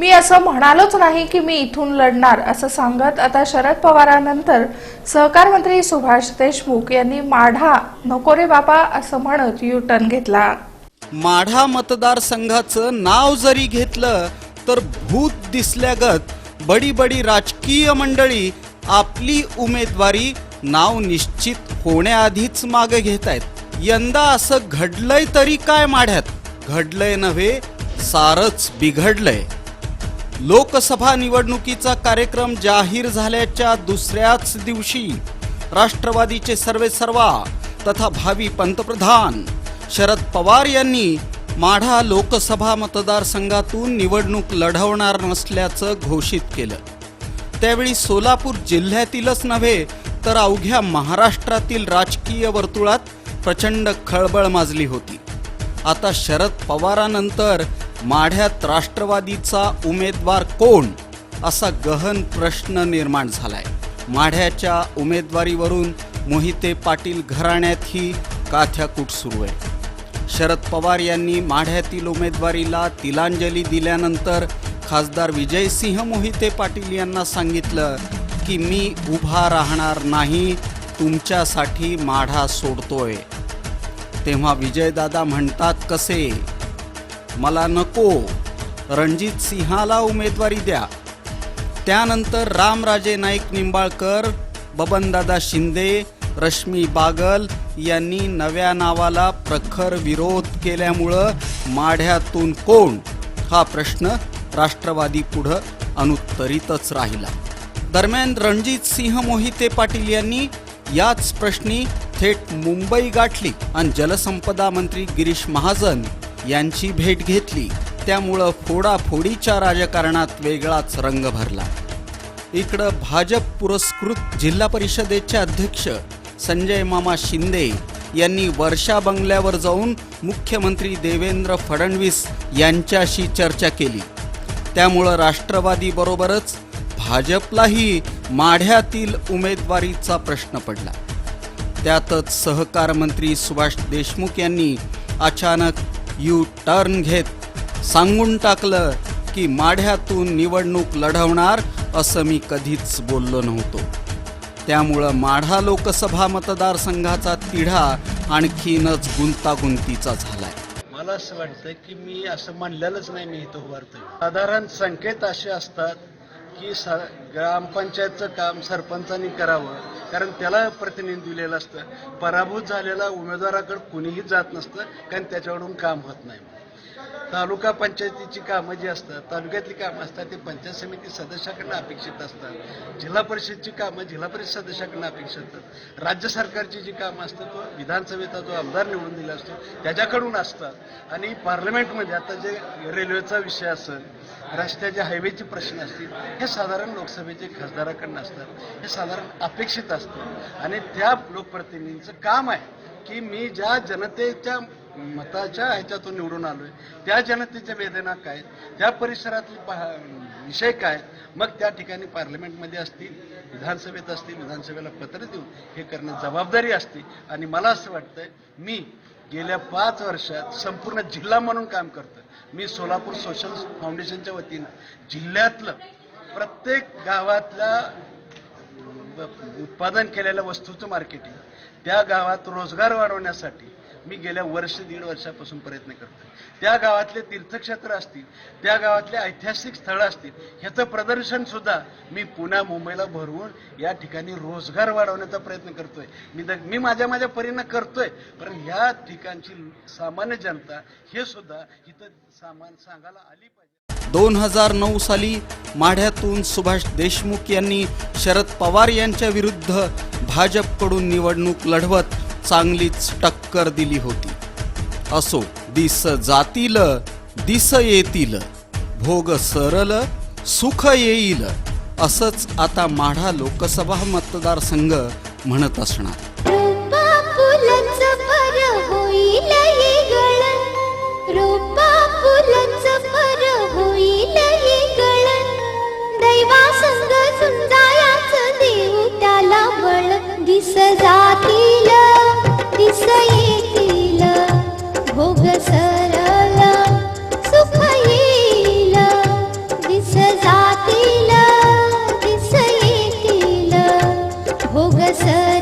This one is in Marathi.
मी असं म्हणालोच नाही की मी इथून लढणार असं सांगत आता शरद पवारानंतर सहकार मंत्री सुभाष देशमुख यांनी माढा नको रे बाबा असं म्हणत यू टर्न घेतला. माढा मतदारसंघाचं नाव जरी घेतलं तर भूत दिसल्यागत बडी बडी राजकीय मंडळी आपली उमेदवारी नाव निश्चित होण्याआधीच मागे घेत आहेत यंदा असं घडलंय तरी काय माढ्यात? घडलंय नव्हे सारच बिघडलंय. लोकसभा निवडणुकीचा कार्यक्रम जाहीर झाल्याच्या दुसऱ्याच दिवशी राष्ट्रवादीचे सर्वेसर्वा तथा भावी पंतप्रधान शरद पवार यांनी माढा लोकसभा मतदारसंघातून निवडणूक लढवणार नसल्याचं घोषित केलं. त्यावेळी सोलापूर जिल्ह्यातीलच नव्हे तर अवघ्या महाराष्ट्रातील राजकीय वर्तुळात प्रचंड खळबळ माजली होती. आता शरद पवारानंतर माढ्यात राष्ट्रवादीचा उमेदवार कोण असा गहन प्रश्न निर्माण झालाय. माढ्याच्या उमेदवारीवरून मोहिते पाटील घराण्यातही काथ्याकूट सुरू आहे. शरद पवार यांनी माढ्यातील उमेदवारीला तिलांजली दिल्यानंतर खासदार विजयसिंह मोहिते पाटील यांना सांगितलं की मी उभा राहणार नाही तुमच्यासाठी माढा सोडतोय. तेव्हा विजयदादा म्हणतात कसे? मला नको. रणजित सिंहाला उमेदवारी द्या. त्यानंतर रामराजे नाईक निंबाळकर बबनदादा शिंदे रश्मी बागल यांनी नव्या नावाला प्रखर विरोध केल्यामुळं माढ्यातून कोण? हा प्रश्न राष्ट्रवादी पुढं अनुत्तरितच राहिला. दरम्यान रणजित सिंह मोहिते पाटील यांनी याच प्रश्नी थेट मुंबई गाठली आणि जलसंपदा मंत्री गिरीश महाजन यांची भेट घेतली. त्यामुळं फोडाफोडीच्या राजकारणात वेगळाच रंग भरला. इकडं भाजप पुरस्कृत जिल्हा परिषदेचे अध्यक्ष संजय मामा शिंदे यांनी वर्षा बंगल्यावर जाऊन मुख्यमंत्री देवेंद्र फडणवीस यांच्याशी चर्चा केली. त्यामुळं राष्ट्रवादीबरोबरच भाजपलाही माढ्यातील उमेदवारीचा प्रश्न पडला. त्यातच सहकार मंत्री सुभाष देशमुख यांनी अचानक यू टर्न घेत. सांगून टाकलं की माढ्यातून निवडणूक लढवणार असं मी कधीच बोललो नव्हतो. त्यामुळं माढा लोकसभा मतदारसंघाचा तिढा आणखीनच गुंतागुंतीचा झालाय. मला असं वाटतं की मी असं म्हणलेलंच नाही मी इथं उभारतोय साधारण संकेत असे असतात की स ग्रामपंचायतचं काम सरपंचांनी करावं कारण त्याला प्रतिनिधी दिलेलं असतं. पराभूत झालेला उमेदवाराकडे कुणीही जात नसतं कारण त्याच्याकडून काम होत नाही. तालुका पंचायतीची कामं जी असतात तालुक्यातली कामं असतात ते पंचायत समिती सदस्याकडनं अपेक्षित असतात. जिल्हा परिषदची कामं जिल्हा परिषद सदस्याकडनं अपेक्षित असतात. राज्य सरकारची जी कामं असतात तो विधानसभेचा जो आमदार निवडून दिला असतो त्याच्याकडून असतात. आणि पार्लमेंटमध्ये आता जे रेल्वेचा विषय असेल रस्त्याचे हायवेचे प्रश्न असतील हे साधारण लोकसभेचे खासदाराकडनं असतात. हे साधारण अपेक्षित असतं. आणि त्या लोकप्रतिनिधींचं काम आहे की मी ज्या जनतेच्या मताच्या ह्याच्यातून निवडून आलोय. त्या जनतेच्या वेदना काय आहेत, त्या परिसरातले पहा- विषय काय मग त्या ठिकाणी पार्लमेंटमध्ये असतील विधानसभेत असतील विधानसभेला पत्र देऊन हे करणं जबाबदारी असते. आणि मला असं वाटतंय मी गेल्या पाच वर्षात संपूर्ण जिल्हा म्हणून काम करतो मी सोलापूर सोशल फाउंडेशनच्या वतीनं जिल्ह्यातलं प्रत्येक गावातल्या उत्पादन केलेल्या वस्तूचं मार्केटिंग त्या गावात रोजगार वाढवण्यासाठी मी गेल्या वर्ष दीड वर्षापासून प्रयत्न करतो त्या गावातले तीर्थक्षेत्र असतील त्या गावातले ऐतिहासिक स्थळं असतील ह्याचं प्रदर्शन सुद्धा मी पुण्या मुंबईला भरवून या ठिकाणी रोजगार वाढवण्याचा प्रयत्न करतोय. मी द- मी माझ्या माझ्या परीनं करतोय पण ह्या ठिकाणची सामान्य जनता हे सुद्धा इथं सामान सांगायला आली पाहिजे. दोन हजार नऊ साली माढ्यातून सुभाष देशमुख यांनी शरद पवार यांच्या विरुद्ध भाजपकडून निवडणूक लढवत चांगलीच टक्कर दिली होती. असो दिस जातील दिस येतील. भोग सरल सुख येईल. असंच आता माढा लोकसभा मतदारसंघ म्हणत असणार. दिस जाती सरला सुख येईल. दिस जातील दिस भोग सर